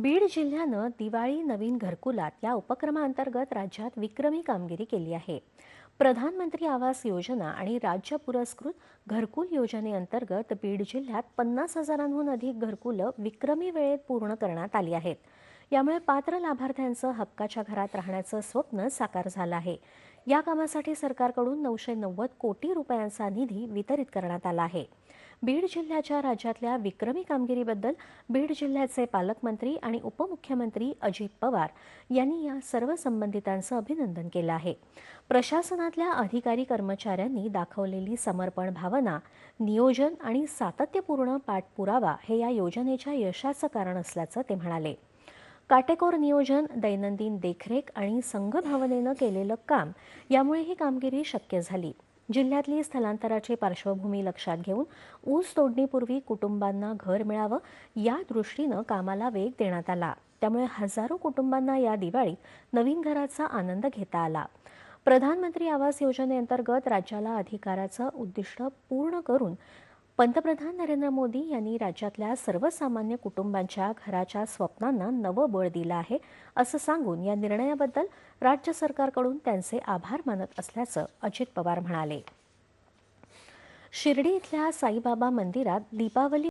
बीड जिल्ह्यानं दिवाळी नवीन घरकुलात या उपक्रमाअंतर्गत राज्यात विक्रमी कामगिरी केली आहे. प्रधानमंत्री आवास योजना आणि राज्य पुरस्कृत घरकुल योजनेअंतर्गत बीड जिल्ह्यात पन्नास हजारांहून अधिक घरकुलं विक्रमी वेळेत पूर्ण करण्यात आली आहेत. यामुळे पात्र लाभार्थ्यांचं हक्काच्या घरात राहण्याचं स्वप्न साकार झालं आहे. या कामासाठी सरकारकडून नऊशे नव्वद कोटी रुपयांचा निधी वितरित करण्यात आला आहे. बीड जिल्ह्याच्या राज्यातल्या विक्रमी कामगिरीबद्दल बीड जिल्ह्याचे पालकमंत्री आणि उपमुख्यमंत्री अजित पवार यांनी या सर्व संबंधितांचं अभिनंदन केलं आहे. प्रशासनातल्या अधिकारी कर्मचाऱ्यांनी दाखवलेली समर्पण भावना नियोजन आणि सातत्यपूर्ण पाठपुरावा हे या योजनेच्या यशाचं कारण असल्याचं ते म्हणाले. काटेकोर नियोजन दैनंदिन देखरेख आणि संघभावनेनं केलेलं काम यामुळे ही कामगिरी शक्य झाली. जिल्ह्यातली स्थलांतराची पार्श्वभूमी लक्षात घेऊन ऊस तोडणीपूर्वी कुटुंबांना घर मिळावं या दृष्टीनं कामाला वेग देण्यात आला. त्यामुळे हजारो कुटुंबांना या दिवाळीत नवीन घराचा आनंद घेता आला. प्रधानमंत्री आवास योजनेअंतर्गत राज्याला अधिकाराचं उद्दिष्ट पूर्ण करून पंतप्रधान नरेंद्र मोदी यांनी राज्यातल्या सर्वसामान्य कुटुंबांच्या घराच्या स्वप्नांना नवं बळ दिलं आहे असं सांगून या निर्णयाबद्दल राज्य सरकारकडून त्यांचे आभार मानत असल्याचं अजित पवार म्हणाले. शिर्डी इथल्या साईबाबा मंदिरात दीपावली